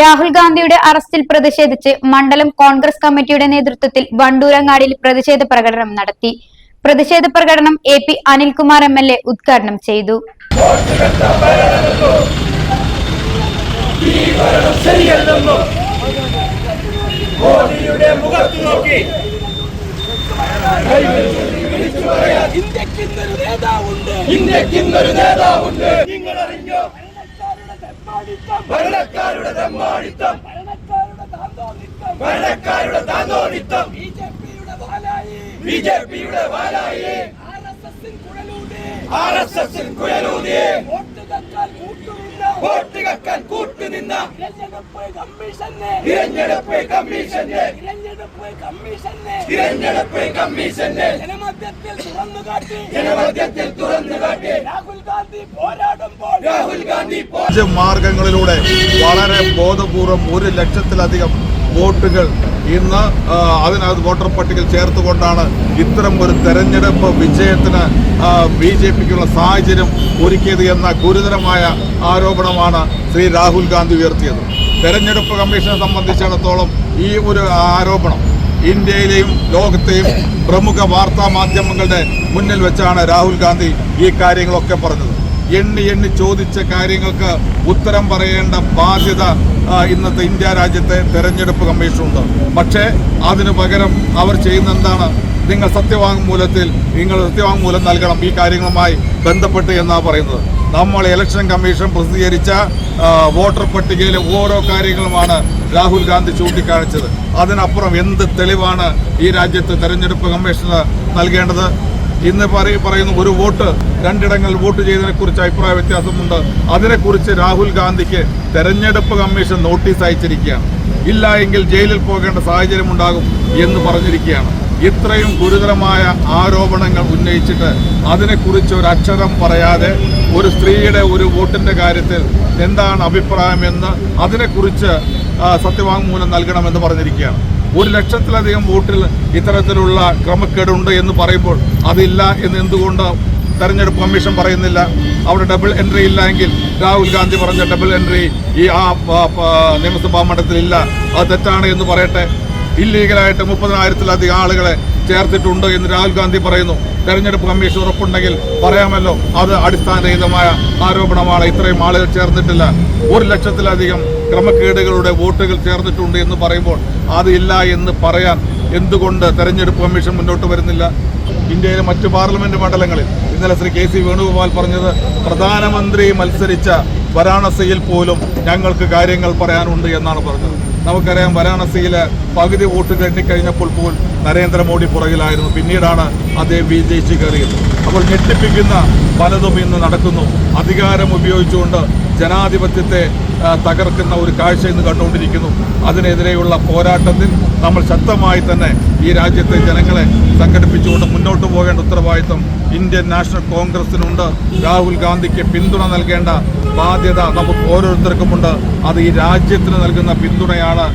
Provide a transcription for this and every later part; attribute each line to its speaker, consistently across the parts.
Speaker 1: രാഹുൽ ഗാന്ധിയുടെ അറസ്റ്റിൽ പ്രതിഷേധിച്ച് മണ്ഡലം കോൺഗ്രസ് കമ്മിറ്റിയുടെ നേതൃത്വത്തിൽ വണ്ടൂരങ്ങാടിയിൽ പ്രതിഷേധ പ്രകടനം നടത്തി. പ്രതിഷേധ പ്രകടനം A P Anilkumar M L A ഉദ്ഘാടനം ചെയ്തു.
Speaker 2: മോദിയുടെ മുഖത്ത് നോക്കി
Speaker 3: ഇന്ത്യക്കിന്നൊരു നേതാവുണ്ട്
Speaker 2: ഇന്ത്യക്കിന്നൊരു നേതാവുണ്ട്. നിങ്ങൾ അറിഞ്ഞോ ഭരണക്കാരുടെ തെമ്മാടിത്തം. ഭരണക്കാരുടെ
Speaker 3: വാലായി
Speaker 2: ബി ജെ പിയുടെ വാലായി.
Speaker 3: ആർ എസ്
Speaker 2: എസിൽ കുഴലൂതിയെ
Speaker 3: വോട്ട് കൂട്ടുനിന്ന. തിരഞ്ഞെടുപ്പ് കമ്മീഷനെ.
Speaker 2: തിരഞ്ഞെടുപ്പ് കമ്മീഷന്റെ
Speaker 3: തിരഞ്ഞെടുപ്പ് കമ്മീഷനെ.
Speaker 2: തിരഞ്ഞെടുപ്പ് കമ്മീഷന്റെ
Speaker 3: തുറന്നു കാട്ടി.
Speaker 2: തുറന്നു കാട്ടി.
Speaker 3: രാഹുൽ ഗാന്ധി പോരാടുമ്പോൾ.
Speaker 2: രാഹുൽ ഗാന്ധി
Speaker 4: മാർഗങ്ങളിലൂടെ വളരെ ബോധപൂർവം ഒരു ലക്ഷത്തിലധികം വോട്ടുകൾ ഇന്ന് അതിനകത്ത് വോട്ടർ പട്ടികയിൽ ചേർത്തുകൊണ്ടാണ് ഇത്തരം ഒരു തെരഞ്ഞെടുപ്പ് വിജയത്തിന് ബി ജെ പിക്കുള്ള സാഹചര്യം ഒരുക്കിയത് എന്ന ഗുരുതരമായ ആരോപണമാണ് ശ്രീ രാഹുൽ ഗാന്ധി ഉയർത്തിയത്. തെരഞ്ഞെടുപ്പ് കമ്മീഷനെ സംബന്ധിച്ചിടത്തോളം ഈ ഒരു ആരോപണം ഇന്ത്യയിലെയും ലോകത്തെയും പ്രമുഖ വാർത്താ മാധ്യമങ്ങളുടെ മുന്നിൽ വെച്ചാണ് രാഹുൽ ഗാന്ധി ഈ കാര്യങ്ങളൊക്കെ പറഞ്ഞത്. എണ്ണി എണ്ണി ചോദിച്ച കാര്യങ്ങൾക്ക് ഉത്തരം പറയേണ്ട ബാധ്യത ഇന്നത്തെ ഇന്ത്യ രാജ്യത്തെ തെരഞ്ഞെടുപ്പ് കമ്മീഷനുണ്ട്. പക്ഷേ അതിനു പകരം അവർ ചെയ്യുന്ന എന്താണ്? നിങ്ങൾ സത്യവാങ്മൂലത്തിൽ നിങ്ങൾ സത്യവാങ്മൂലം നൽകണം ഈ കാര്യങ്ങളുമായി ബന്ധപ്പെട്ട് എന്നാണ് പറയുന്നത്. നമ്മൾ ഇലക്ഷൻ കമ്മീഷൻ പ്രസിദ്ധീകരിച്ച വോട്ടർ പട്ടികയിലെ ഓരോ കാര്യങ്ങളുമാണ് രാഹുൽ ഗാന്ധി ചൂണ്ടിക്കാണിച്ചത്. അതിനപ്പുറം എന്ത് തെളിവാണ് ഈ രാജ്യത്ത് തെരഞ്ഞെടുപ്പ് കമ്മീഷന് നൽകേണ്ടത്? ഇന്ന് പറയ- പറയുന്നു ഒരു വോട്ട് രണ്ടിടങ്ങളിൽ വോട്ട് ചെയ്തതിനെ കുറിച്ച് അഭിപ്രായ വ്യത്യാസമുണ്ട്. അതിനെക്കുറിച്ച് രാഹുൽ ഗാന്ധിക്ക് തെരഞ്ഞെടുപ്പ് കമ്മീഷൻ നോട്ടീസ് അയച്ചിരിക്കുകയാണ്. ഇല്ല എങ്കിൽ ജയിലിൽ പോകേണ്ട സാഹചര്യം ഉണ്ടാകും എന്ന് പറഞ്ഞിരിക്കുകയാണ്. ഇത്രയും ഗുരുതരമായ ആരോപണങ്ങൾ ഉന്നയിച്ചിട്ട് അതിനെക്കുറിച്ച് ഒരു അക്ഷരം പറയാതെ ഒരു സ്ത്രീയുടെ ഒരു വോട്ടിന്റെ കാര്യത്തിൽ എന്താണ് അഭിപ്രായമെന്ന് അതിനെക്കുറിച്ച് സത്യവാങ്മൂലം നൽകണമെന്ന് പറഞ്ഞിരിക്കുകയാണ്. ഒരു ലക്ഷത്തിലധികം വോട്ടിൽ ഇത്തരത്തിലുള്ള ക്രമക്കേടുണ്ട് എന്ന് പറയുമ്പോൾ അതില്ല എന്ന് എന്തുകൊണ്ട് തെരഞ്ഞെടുപ്പ് കമ്മീഷൻ പറയുന്നില്ല? അവിടെ ഡബിൾ എൻട്രി ഇല്ല എങ്കിൽ രാഹുൽ ഗാന്ധി പറഞ്ഞ ഡബിൾ എൻട്രി ഈ ആ നിയമസഭാ മണ്ഡലത്തിൽ ഇല്ല അത് തെറ്റാണ് എന്ന് പറയട്ടെ. ഇല്ലീഗലായിട്ട് മുപ്പതിനായിരത്തിലധികം ആളുകളെ ചേർത്തിട്ടുണ്ട് എന്ന് രാഹുൽ ഗാന്ധി പറയുന്നു. തെരഞ്ഞെടുപ്പ് കമ്മീഷൻ ഉറപ്പുണ്ടെങ്കിൽ പറയാമല്ലോ. അത് അടിസ്ഥാനരഹിതമായ ആരോപണമാണ്. ഇത്രയും ആളുകൾ ചേർന്നിട്ടില്ല. ഒരു ലക്ഷത്തിലധികം ക്രമക്കേടുകളുടെ വോട്ടുകൾ ചേർന്നിട്ടുണ്ട് എന്ന് പറയുമ്പോൾ അത് ഇല്ല എന്ന് പറയാൻ എന്തുകൊണ്ട് തെരഞ്ഞെടുപ്പ് കമ്മീഷൻ മുന്നോട്ട് വരുന്നില്ല? ഇന്ത്യയിലെ മറ്റ് പാർലമെന്റ് മണ്ഡലങ്ങളിൽ ഇന്നലെ ശ്രീ കെ സി വേണുഗോപാൽ പറഞ്ഞത് പ്രധാനമന്ത്രി മത്സരിച്ച വാരാണസിയിൽ പോലും ഞങ്ങൾക്ക് കാര്യങ്ങൾ പറയാനുണ്ട് എന്നാണ് പറഞ്ഞത്. നമുക്കറിയാം വാരാണസിയിൽ പകുതി വോട്ട് കഴിഞ്ഞപ്പോൾ പോൽ നരേന്ദ്രമോദി പുറകിലായിരുന്നു. പിന്നീടാണ് അദ്ദേഹം വിജയിച്ച് കയറിയത്. അപ്പോൾ ഞെട്ടിപ്പിക്കുന്ന പലതും ഇന്ന് നടക്കുന്നു. അധികാരം ഉപയോഗിച്ചുകൊണ്ട് ജനാധിപത്യത്തെ തകർക്കുന്ന ഒരു കാഴ്ച ഇന്ന് കണ്ടുകൊണ്ടിരിക്കുന്നു. അതിനെതിരെയുള്ള പോരാട്ടത്തിൽ നമ്മൾ ശക്തമായി തന്നെ ഈ രാജ്യത്തെ ജനങ്ങളെ സംഘടിപ്പിച്ചുകൊണ്ട് മുന്നോട്ട് പോകേണ്ട ഉത്തരവാദിത്വം ഇന്ത്യൻ നാഷണൽ കോൺഗ്രസിനുണ്ട് രാഹുൽ ഗാന്ധിക്ക് പിന്തുണ നൽകേണ്ട ബാധ്യത നമുക്ക് ഓരോരുത്തർക്കുമുണ്ട്. അത് ഈ രാജ്യത്തിന് നൽകുന്ന പിന്തുണയാണ്.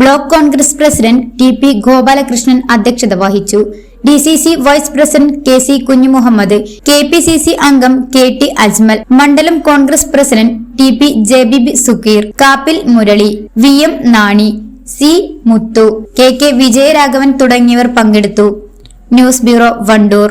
Speaker 1: Block Congress president T P Gopalakrishnan അധ്യക്ഷത വഹിച്ചു. D C C vice president K C Kunjumuhammad K P C C അംഗം കെ ടി അജ്മൽ മണ്ഡലം Congress president T P ജെബിബി Sukkeer Kappil Murali V M Nani C Muthu K K Vijayaraghavan തുടങ്ങിയവർ പങ്കെടുത്തു. News bureau Wandoor.